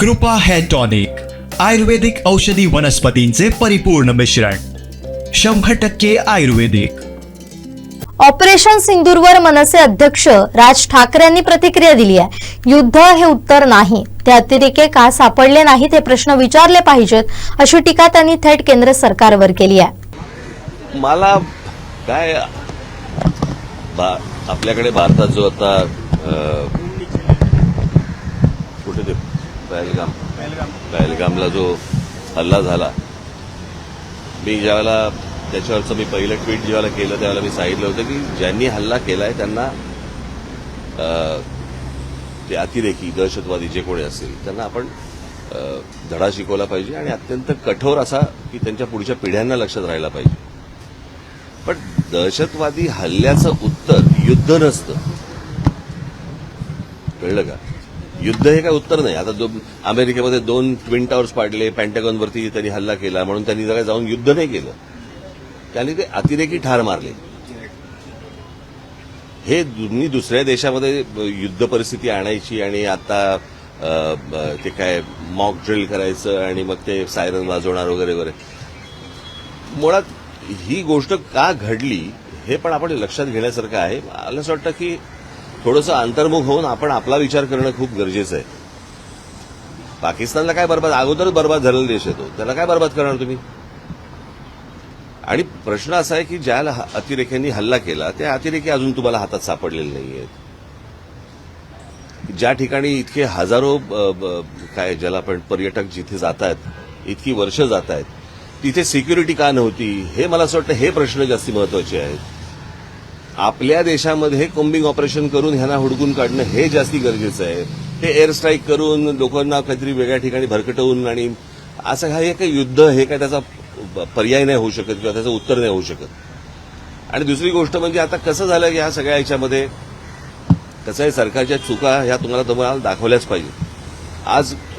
कृपा hair tonic आयुर्वेदिक औषधी वनस्पतींचे परिपूर्ण मिश्रण शंभर टक्के आयुर्वेदिक. ऑपरेशन सिंदूरवर मनसे अध्यक्ष राज ठाकरेंनी प्रतिक्रिया दिली आहे. युद्ध हे उत्तर नाही. ते अतिरेके का सापडले नाहीत हे प्रश्न विचारले पाहिजेत अशी टीका त्यांनी थेट केंद्र सरकारवर केली आहे. मला काय बा आपल्याकडे भारतात जो आता पहलगाम. पहलगामला जो हल्ला झाला मी ज्यावेळेला त्याच्यावरचं मी पहिलं ट्विट ज्यावेळेला केलं त्यावेळेला मी सांगितलं होतं की ज्यांनी हल्ला केलाय त्यांना अ, ते अतिरेकी दहशतवादी जे कोणी असतील त्यांना आपण धडा शिकवला पाहिजे आणि अत्यंत कठोर असा की त्यांच्या पुढच्या पिढ्यांना लक्षात राहायला पाहिजे. पण दहशतवादी हल्ल्याचं उत्तर युद्ध नसतं. कळलं का? युद्ध हे काय उत्तर नाही. आता जो अमेरिकेमध्ये दोन ट्विन टावर्स पाडले पॅन्टॅगॉनवरती त्यांनी हल्ला केला म्हणून त्यांनी जरा जाऊन युद्ध नाही केलं. त्यांनी ते अतिरेकी ठार मारले. हे दोन्ही दुसऱ्या देशामध्ये युद्ध परिस्थिती आणायची आणि आता ते काय मॉक ड्रिल करायचं आणि मग ते सायरन वाजवणार वगैरे वगैरे. मुळात ही गोष्ट का घडली हे पण आपण लक्षात घेण्यासारखं आहे. मला असं वाटतं की थोडंसं अंतर्मुख होऊन आपण आपला विचार करणं खूप गरजेचं आहे. पाकिस्तानला काय बरबाद? अगोदरच बरबाद झालेला देश येतो त्याला काय बरबाद करणार तुम्ही? आणि प्रश्न असा आहे की ज्या अतिरेक्यांनी हल्ला केला त्या अतिरेकी अजून तुम्हाला हातात सापडलेले नाही आहेत ज्या ठिकाणी इतके हजारो काय ज्याला आपण पर्यटक जिथे जात आहेत इतकी वर्ष जात आहेत तिथे सिक्युरिटी का नव्हती? हे मला असं वाटतं हे प्रश्न जास्ती महत्त्वाचे आहेत. आपल्या देशामध्ये कोम्बिंग ऑपरेशन करून ह्यांना हुडकून काढणं हे जास्ती गरजेचं आहे. हे एअर स्ट्राईक करून लोकांना काहीतरी वेगळ्या ठिकाणी भरकटवून आणि असं हा हे काही युद्ध हे काय त्याचा पर्याय नाही होऊ शकत किंवा त्याचं उत्तर नाही होऊ शकत. आणि दुसरी गोष्ट म्हणजे आता कसं झालं की ह्या सगळ्या ह्याच्यामध्ये कसं आहे सरकारच्या चुका ह्या तुम्हाला तुम्हाला दाखवल्याच पाहिजे आज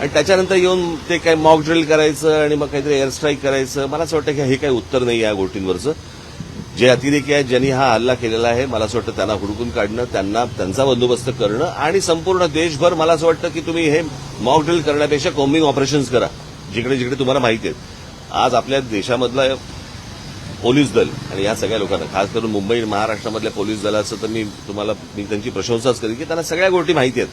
आणि त्याच्यानंतर येऊन ते काय मॉक ड्रिल करायचं आणि मग काहीतरी एअर स्ट्राईक करायचं मला असं वाटतं की हे काही उत्तर नाही या गोष्टींवरचं. जे अतिरेकी आहेत ज्यांनी हा हल्ला केलेला आहे मला असं वाटतं त्यांना हुडकून काढणं त्यांना त्यांचा बंदोबस्त करणं आणि संपूर्ण देशभर मला असं वाटतं की तुम्ही हे मॉक ड्रिल करण्यापेक्षा कॉम्बिंग ऑपरेशन्स करा जिकडे जिकडे तुम्हाला माहिती आहेत. आज आपल्या देशामधला पोलीस दल आणि या सगळ्या लोकांना खास करून मुंबई महाराष्ट्रामधल्या पोलीस दलाचं तर मी तुम्हाला मी त्यांची प्रशंसाच करेन की त्यांना सगळ्या गोष्टी माहिती आहेत.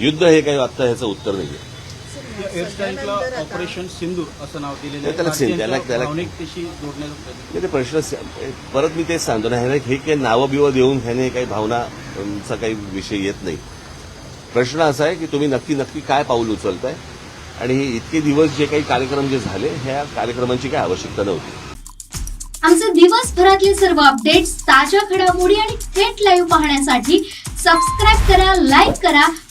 युद्ध हे काही आत्ता ह्याचं उत्तर नाहीये. एअरस्ट्राईकला ऑपरेशन सिंदूर असं नाव दिलेलं ते त्याला नाही, ते प्रश्न स- परत मी तेच सांगतो ना ह्याने हे काही नावं बिवं देऊन ह्याने काही भावनाचा काही विषय येत नाही. प्रश्न असा आहे की तुम्ही नक्की नक्की काय पाऊल उचलताय? आणि हे इतके दिवस जे काही कार्यक्रम जे झाले ह्या कार्यक्रमांची काही आवश्यकता नव्हती. आमचे दिवसभरातले सर्व अपडेट्स ताज्या घडामोडी आणि थेट लाईव्ह पाहण्यासाठी सबस्क्राईब करा लाईक करा